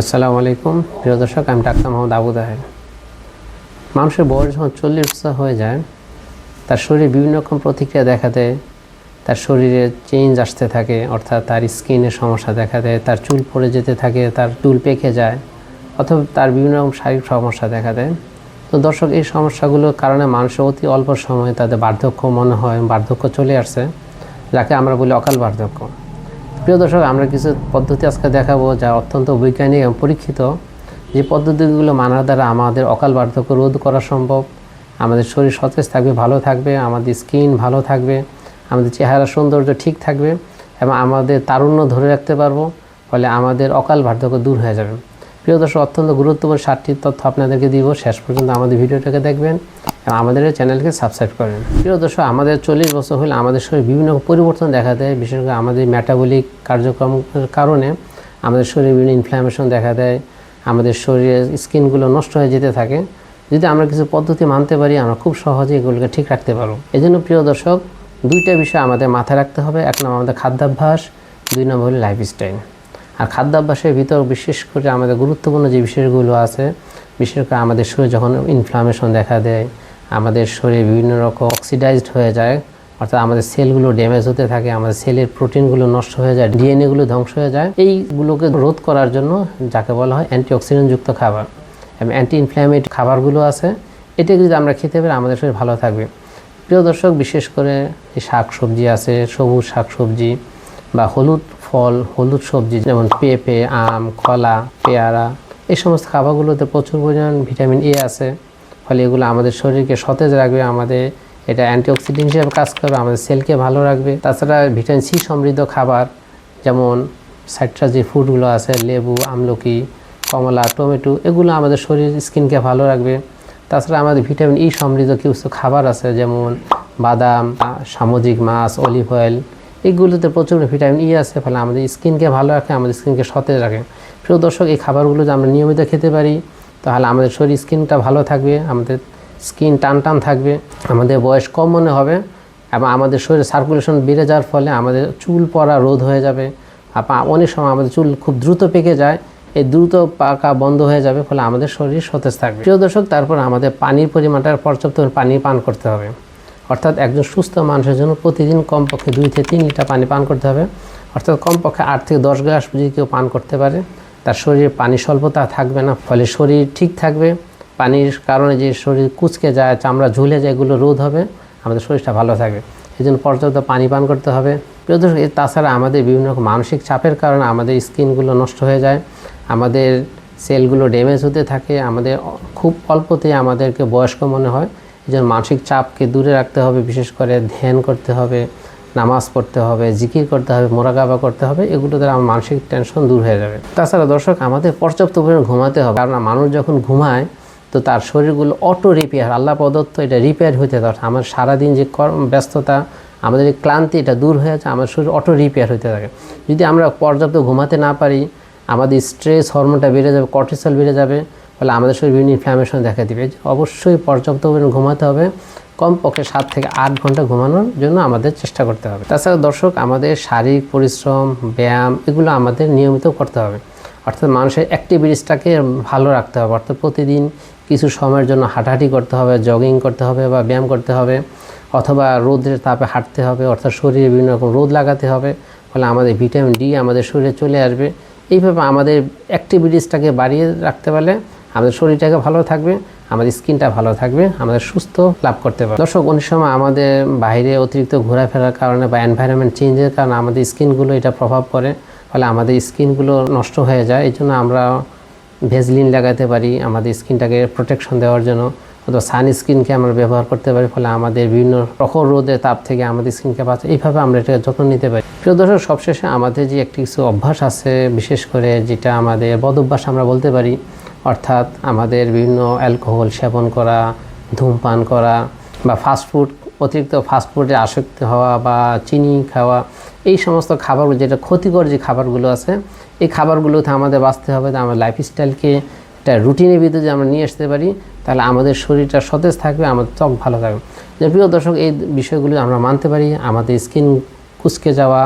আসসালামু আলাইকুম। প্রিয় দর্শক, আমি ডাক্তার মোহাম্মদ আবু মানুষের বয়স যখন চল্লিশ বছর হয়ে যায়, তার শরীরে বিভিন্ন রকম প্রতিক্রিয়া দেখা দেয়। তার শরীরে চেঞ্জ আসতে থাকে, অর্থাৎ তার স্কিনের সমস্যা দেখা দেয়, তার চুল পড়ে যেতে থাকে, তার চুল পেকে যায়, অথবা তার বিভিন্ন রকম শারীরিক সমস্যা দেখা দেয়। তো দর্শক, এই সমস্যাগুলোর কারণে মানুষের অতি অল্প সময়ে তাদের বার্ধক্য মনে হয়, বার্ধক্য চলে আসছে, যাকে আমরা বলি অকাল বার্ধক্য। প্রিয় দর্শক, আমরা কিছু পদ্ধতি আজকে দেখাবো যা অত্যন্ত বৈজ্ঞানিক এবং পরীক্ষিত। যে পদ্ধতিগুলো মানার দ্বারা আমাদের অকাল বার্ধক্য রোধ করা সম্ভব। আমাদের শরীর সতেজ থাকবে, ভালো থাকবে, আমাদের স্কিন ভালো থাকবে, আমাদের চেহারা সৌন্দর্য ঠিক থাকবে এবং আমাদের তারুণ্য ধরে রাখতে পারব, ফলে আমাদের অকাল বার্ধক্য দূর হয়ে যাবে। প্রিয় দর্শক, অত্যন্ত গুরুত্বপূর্ণ সাতটি তথ্য আপনাদেরকে দিব। শেষ পর্যন্ত আমাদের ভিডিওটাকে দেখবেন এবং আমাদের চ্যানেলকে সাবস্ক্রাইব করেন। প্রিয় দর্শক, আমাদের চল্লিশ বছর হলে আমাদের শরীরে বিভিন্ন পরিবর্তন দেখা দেয়, বিশেষ করে আমাদের মেটাবলিক কার্যক্রমের কারণে আমাদের শরীরে বিভিন্ন ইনফ্ল্যামেশন দেখা দেয়, আমাদের শরীরের স্কিনগুলো নষ্ট হয়ে যেতে থাকে। যদি আমরা কিছু পদ্ধতি মানতে পারি, আমরা খুব সহজে এগুলোকে ঠিক রাখতে পারব। এই জন্য প্রিয় দর্শক, দুইটা বিষয় আমাদের মাথায় রাখতে হবে। এক নম্বর আমাদের খাদ্যাভ্যাস, দুই নম্বর হলো লাইফস্টাইল আর খাদ্যাভ্যাসের ভিতর বিশেষ করে আমাদের গুরুত্বপূর্ণ যে বিষয়গুলো আছে, বিশেষ করে আমাদের শরীরে যখন ইনফ্লামেশন দেখা দেয়, আমাদের শরীরে বিভিন্ন রকম অক্সিডাইজড হয়ে যায়, অর্থাৎ আমাদের সেলগুলো ড্যামেজ হতে থাকে, আমাদের সেলের প্রোটিনগুলো নষ্ট হয়ে যায় ডিএনএগুলো ধ্বংস হয়ে যায়, এইগুলোকে রোধ করার জন্য যাকে বলা হয় অ্যান্টিঅক্সিডেন্টযুক্ত খাবার। এবং অ্যান্টি ইনফ্ল্যামেটরি খাবারগুলো আছে এটা যদি আমরা খেতে পারি, আমাদের শরীর ভালো থাকবে। প্রিয় দর্শক, বিশেষ করে শাক সবজি আছে, সবুজ শাক সবজি বা হলুদ ফল, হলুদ সবজি, যেমন পেঁপে, আম, কলা, পেয়ারা, এই সমস্ত খাবারগুলোতে প্রচুর পরিমাণ ভিটামিন এ আছে। ফলে এগুলো আমাদের শরীরকে সতেজ রাখবে, আমাদের এটা অ্যান্টিঅক্সিডেন্ট হিসেবে কাজ করবে, আমাদের সেলকে ভালো রাখবে। তাছাড়া ভিটামিন সি সমৃদ্ধ খাবার, যেমন সাইট্রাস যে ফুডগুলো আছে, লেবু, আমলকি, কমলা, টমেটো, এগুলো আমাদের শরীর, স্কিনকে ভালো রাখবে। তাছাড়া আমাদের ভিটামিন ই সমৃদ্ধ কিছু খাবার আছে, যেমন বাদাম, সামুদ্রিক মাছ, অলিভ অয়েল এগুলোতে প্রচুর ভিটামিন ই আছে, ফলে আমাদের স্কিনকে ভালো রাখে, আমাদের স্কিনকে সতেজ রাখে। প্রিয় দর্শক, এই খাবারগুলো যদি আমরা নিয়মিত খেতে পারি, তাহলে আমাদের শরীর স্কিনটা ভালো থাকবে, আমাদের স্কিন টান টান থাকবে, আমাদের বয়স কম মনে হবে, এবং আমাদের শরীরে সার্কুলেশন বেড়ে যাওয়ার ফলে আমাদের চুল পড়া রোধ হয়ে যাবে। অনেক সময় আমাদের চুল খুব দ্রুত পেকে যায়, এই দ্রুত পাকা বন্ধ হয়ে যাবে, ফলে আমাদের শরীর সতেজ থাকবে। প্রিয় দর্শক, তারপর আমাদের পানির পরিমাণটা পর্যাপ্ত পানি পান করতে হবে। অর্থাৎ একজন সুস্থ মানুষের জন্য প্রতিদিন কমপক্ষে দুই থেকে তিন লিটার পানি পান করতে হবে। অর্থাৎ কমপক্ষে আট থেকে দশ গ্লাস যদি কেউ পান করতে পারে, তার শরীরে পানি স্বল্পতা থাকবে না, ফলে শরীর ঠিক থাকবে। পানির কারণে যে শরীর কুচকে যায়, চামড়া ঝুলে যায়, এগুলো রোধ হবে, আমাদের শরীরটা ভালো থাকবে এই জন্য পর্যাপ্ত পানি পান করতে হবে। প্রিয় তাছাড়া আমাদের বিভিন্ন রকম মানসিক চাপের কারণে আমাদের স্কিনগুলো নষ্ট হয়ে যায়, আমাদের সেলগুলো ড্যামেজ হতে থাকে, আমাদের খুব অল্পতেই আমাদেরকে বয়স্ক মনে হয়। জন্য মানসিক চাপকে দূরে রাখতে হবে, বিশেষ করে ধ্যান করতে হবে, নামাজ পড়তে হবে, জিকির করতে হবে মোরাগাবা করতে হবে, এগুলো দ্বারা আমার মানসিক টেনশন দূর হয়ে যাবে। তাছাড়া দর্শক, আমাদের পর্যাপ্ত পরিমাণ ঘুমাতে হবে, কারণ মানুষ যখন ঘুমায়, তো তার শরীরগুলো অটো রিপেয়ার আল্লাহ প্রদত্ত এটা রিপেয়ার হতে থাকে। আমার সারাদিন যে কর্ম ব্যস্ততা, আমাদের এই ক্লান্তি এটা দূর হয়ে যায়, আমার শরীর অটো রিপেয়ার হতে থাকে। যদি আমরা পর্যাপ্ত ঘুমাতে না পারি, আমাদের স্ট্রেস হরমোনটা বেড়ে যাবে কর্টিসল বেড়ে যাবে ফলে আমাদের শরীর বিভিন্ন ইনফ্ল্যামেশন দেখা দিবে। অবশ্যই পর্যাপ্ত পরিমাণ ঘুমাতে হবে। কমপক্ষে সাত থেকে আট ঘণ্টা ঘুমানোর জন্য আমাদের চেষ্টা করতে হবে। তাছাড়া দর্শক, আমাদের শারীরিক পরিশ্রম, ব্যায়াম, এগুলো আমাদের নিয়মিত করতে হবে। অর্থাৎ মানুষের অ্যাক্টিভিটিসটাকে ভালো রাখতে হবে। অর্থাৎ প্রতিদিন কিছু সময়ের জন্য হাঁটাহাঁটি করতে হবে জগিং করতে হবে বা ব্যায়াম করতে হবে অথবা রোদের তাপে হাঁটতে হবে। অর্থাৎ শরীরে বিভিন্ন রকম রোদ লাগাতে হবে। ফলে আমাদের ভিটামিন ডি আমাদের শরীরে চলে আসবে। এইভাবে আমাদের অ্যাক্টিভিটিসটাকে বাড়িয়ে রাখতে পারলে আমাদের শরীরটাকে ভালো থাকবে, আমাদের স্কিনটা ভালো থাকবে, আমাদের সুস্থ লাভ করতে পারবে। দর্শক, অনেক সময় আমাদের বাইরে অতিরিক্ত ঘোরাফেরার কারণে বা এনভায়রনমেন্ট চেঞ্জের কারণে আমাদের স্কিনগুলো এটা প্রভাব পড়ে, ফলে আমাদের স্কিনগুলো নষ্ট হয়ে যায়। এই জন্য আমরা ভেজলিন লাগাতে পারি, আমাদের স্কিনটাকে প্রোটেকশন দেওয়ার জন্য, অথবা সানস্ক্রিনকে আমরা ব্যবহার করতে পারি, ফলে আমাদের বিভিন্ন প্রখর রোদের তাপ থেকে আমাদের স্কিনকে বাঁচে এইভাবে আমরা এটাকে যত্ন নিতে পারি। প্রিয় দর্শক, সবশেষে আমাদের যে একটি কিছু অভ্যাস আছে, বিশেষ করে যেটা আমাদের বদ অভ্যাস আমরা বলতে পারি অর্থাৎ আমাদের বিভিন্ন অ্যালকোহল সেবন করা, ধূমপান করা বা ফাস্টফুড অতিরিক্ত ফাস্টফুডে আসক্তি হওয়া বা চিনি খাওয়া, এই সমস্ত খাবারগুলো যেটা ক্ষতিকর যে খাবারগুলো আছে, এই খাবারগুলোতে আমাদের বাঁচতে হবে আমার লাইফস্টাইলকে একটা রুটিনের ভিতরে যদি আমরা নিয়ে আসতে পারি, তাহলে আমাদের শরীরটা সতেজ থাকবে, আমাদের ত্বক ভালো থাকবে। যে প্রিয় দর্শক, এই বিষয়গুলো আমরা মানতে পারি, আমাদের স্কিন কুচকে যাওয়া,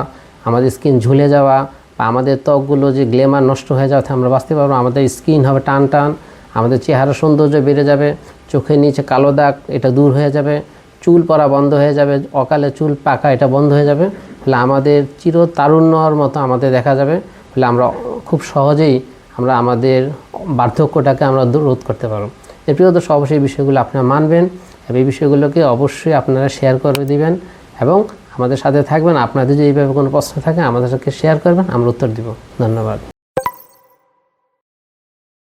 আমাদের স্কিন ঝুলে যাওয়া বা আমাদের ত্বকগুলো যে গ্লেমার নষ্ট হয়ে যাওয়াতে আমরা বাঁচতে পারব আমাদের স্কিন হবে টান টান, আমাদের চেহারা সৌন্দর্য বেড়ে যাবে, চোখের নিচে কালো দাগ, এটা দূর হয়ে যাবে, চুল পরা বন্ধ হয়ে যাবে, অকালে চুল পাকা, এটা বন্ধ হয়ে যাবে। ফলে আমাদের চির তারুণ্যর মতো আমাদের দেখা যাবে। ফলে আমরা খুব সহজেই আমরা আমাদের বার্ধক্যটাকে আমরা রোধ করতে পারব। এর প্রিয় দর্শক অবশ্যই বিষয়গুলো আপনারা মানবেন এই বিষয়গুলোকে অবশ্যই আপনারা শেয়ার করে দিবেন এবং আমাদের সাথে থাকবেন। আপনাদের যদি এইভাবে কোনো প্রশ্ন থাকে, আমাদের সাথে শেয়ার করবেন, আমরা উত্তর দিব। ধন্যবাদ।